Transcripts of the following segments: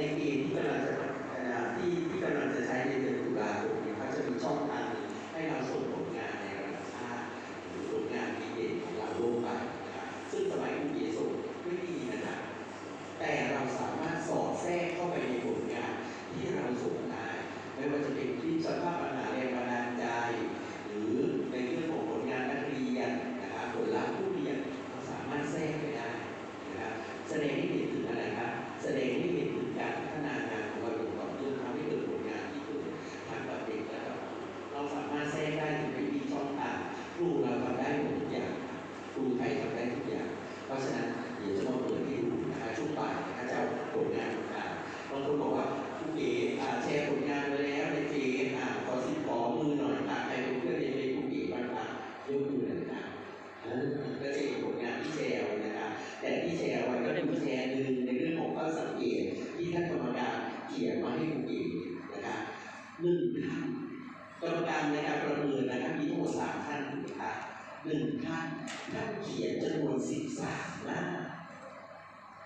ในเกณฑ์ที่กำลังจะที่ที่กำลังจะใช้ในเดือนตุลาคมเนี่ยเขาจะมีช่องทางหนึ่งให้เราส่ง เพราะฉะนั้นเดี๋ยวจะมาเปิดให้ดูนะคะช่วงบ่ายนะคะจะเอาผลงานต่างๆบางคนบอกว่าคุณเอ๋อแชร์ผลงานไปแล้วในเฟซอ่าขอสิบขอมือหน่อย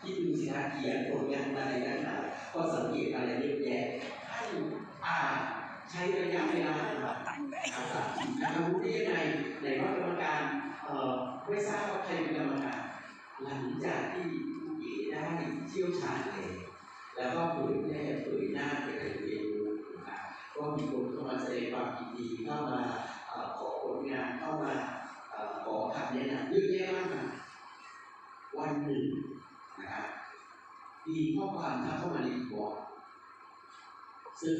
ที่ดูสิคะเขียนผลงานอะไรนะคะก็สังเกตอะไรเยอะแยะท่านอ่านใช้ระยะเวลาอาสานะคะรู้ได้ยังไงไหนว่ากรรมการเอ่อไม่ทราบว่าใครเป็นกรรมการหลังจากที่ผู้เอ๋ได้เชี่ยวชาญเลยแล้วก็เผยแพร่เผยหน้าไปในเรียนรู้นะก็มีคนเข้ามาแสดงความยินดีเข้ามาเอ่อขอผลงานเข้ามาเอ่อขอคำแนะนำเยอะแยะมากมายวันหนึ่ง มีข้อความทักเข้ามาในบอร์ดซึ่ง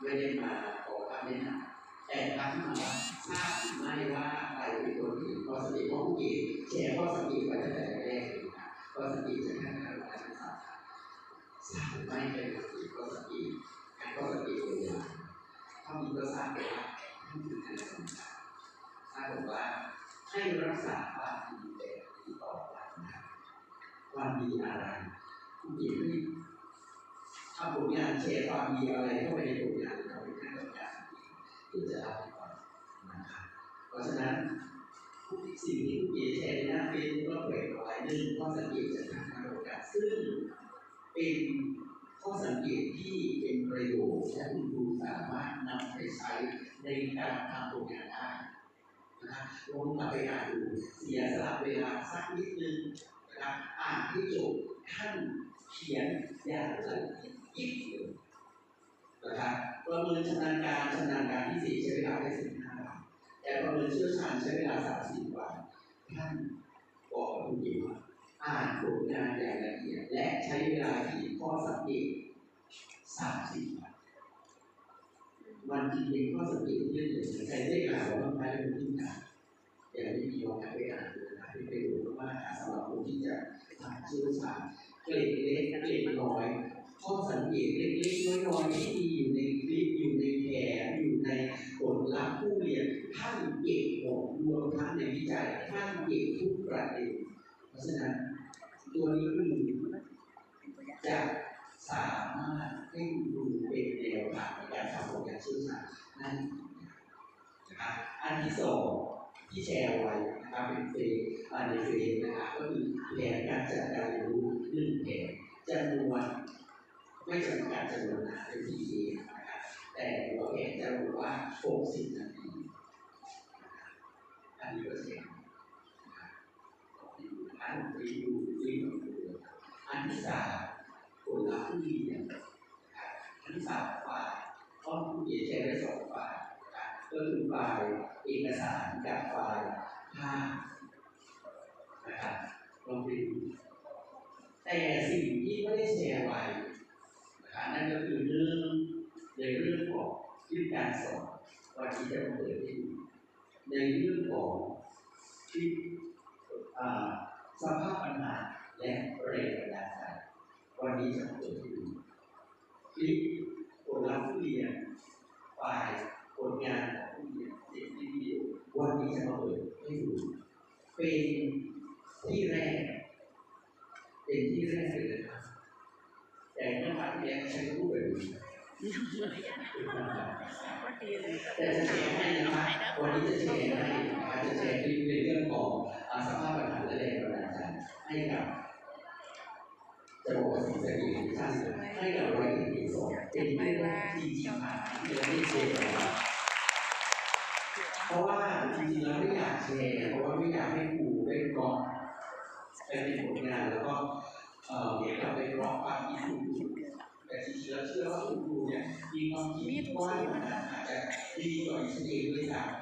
ไม่ได้มาขอคำแนะนำแต่ทักมาว่าทราบหรือไม่ว่าใครเป็นคนเห็นข้อสังเกตข้อสังเกตแชร์ข้อสังเกตไว้ตั้งแต่แรกเลยนะข้อสังเกตจากท่านคณะกรรมการศึกษาทราบหรือไม่เป็นข้อสังเกตข้อสังเกตตัวอย่างเท่านี้ก็ทราบไปว่าท่านคือคณะกรรมการถ้าบอกว่าให้รักษาความดีแบบที่ต่อไปนะความดีอะไร คุณเกียรติทำผลงานแชร์ความดีอะไรเข้าไปในผลงานเราเป็นขั้นตอนการเดี๋ยวจะเล่าให้ฟังนะครับเพราะฉะนั้นสิ่งที่คุณเกียรติแชร์ในหน้าเฟซบุ๊กก็เผยเอาไว้หนึ่งข้อสังเกตจากทางการประกาศซึ่งเป็นข้อสังเกตที่เป็นประโยชน์และคุณครูสามารถนำไปใช้ในการทำผลงานได้นะครับลองกลับไปอ่านดูเสียสละเวลาสักนิดนึงนะครับอ่านให้จบท่าน เขียนอย่างละเอียดยิบเลยนะครับประเมินชำนาญการชำนาญการที่สี่ใช้เวลาแค่สิบห้าวันแต่ประเมินเชี่ยวชาญใช้เวลาสามสิบวันท่านบอกกับคุณหญิงว่าอ่านผลงานอย่างละเอียดและใช้เวลาเขียนข้อสังเกตสามสิบวันวันที่เป็นข้อสังเกตเรื่องใครได้อ่านว่าบางครั้งเป็นที่อ่าอย่างไม่มีโอกาสได้อ่านเลยนะที่ไปดูมากๆสำหรับคนที่จะทำเชี่ยวชาญ เกร็ดเล็กเกร็ดน้อยข้อสังเกตเล็กๆน้อยๆที่มีอยู่ในคลิปอยู่ในแผนอยู่ในผลลัพธ์ผู้เรียนท่านเก็บหมดรวมทั้งในวิจัยท่านเก็บทุกประเด็นเพราะฉะนั้นตัวนี้คือจะสามารถให้ดูเป็นแนวทางในการทำผลงานเชี่ยวชานั่นนะครับอันที่สองที่แชร์ไว้นะครับเป็นเฟซอ่าในเฟซนะครับก็คือแผนการจัดการเรียนรู้ หนึ่งแผนจำนวนไม่จำกัดจำนวนนะเป็น PA นะครับแต่หัวแผนจะรู้ว่า60นาทีอันนี้ก็แชร์นะครับอันรีวิวรีวิวอันที่สามผลลัพธ์ที่ดีเนี่ยอันที่สามฝ่ายข้อมูลใช้ได้สองฝ่ายก็คือฝ่ายเอกสารกับฝ่ายภาพนะครับลองไปดู แต่สิ่งที่ไม่ได้แชร์ไว้นะครับนั่นก็คือเรื่องในเรื่องของคลิปการสอนวันที่จะเปิดที่ในเรื่องของคลิปอ่สภาพปัญหาและแรงบันดาลใจวันนี้จะเปิดให้ดูคลิปผลลัพธ์ผู้เรียน ที่แรกเลยนะแต่หน้าผากยังใช้รูปแบบนี้แต่จะแชร์ให้นะวันนี้จะแชร์ให้จะแชร์คลิปในเรื่องของสภาพปัญหาและแรงประดาลใจให้กับจะบอกว่าสิ่งศักดิ์สิทธิ์ท่านให้กับร้อยเอ็ดเอ็สองเป็นเรื่องที่ที่ผ่าที่เราได้แชร์เพราะว่าจริงๆแล้วไม่อยากแชร์เพราะว่าไม่อยากให้ครูได้ก่อนเป็นผลงานแล้วก็ เอ่อเหมือนกับไปร้อกความคิดครูแต่จริงๆแล้วเชื่อว่าคุณครูเนี่ยมีความคิดกว้างนาดอาจจะดีกว่าดิฉันเองด้วยซ้ำ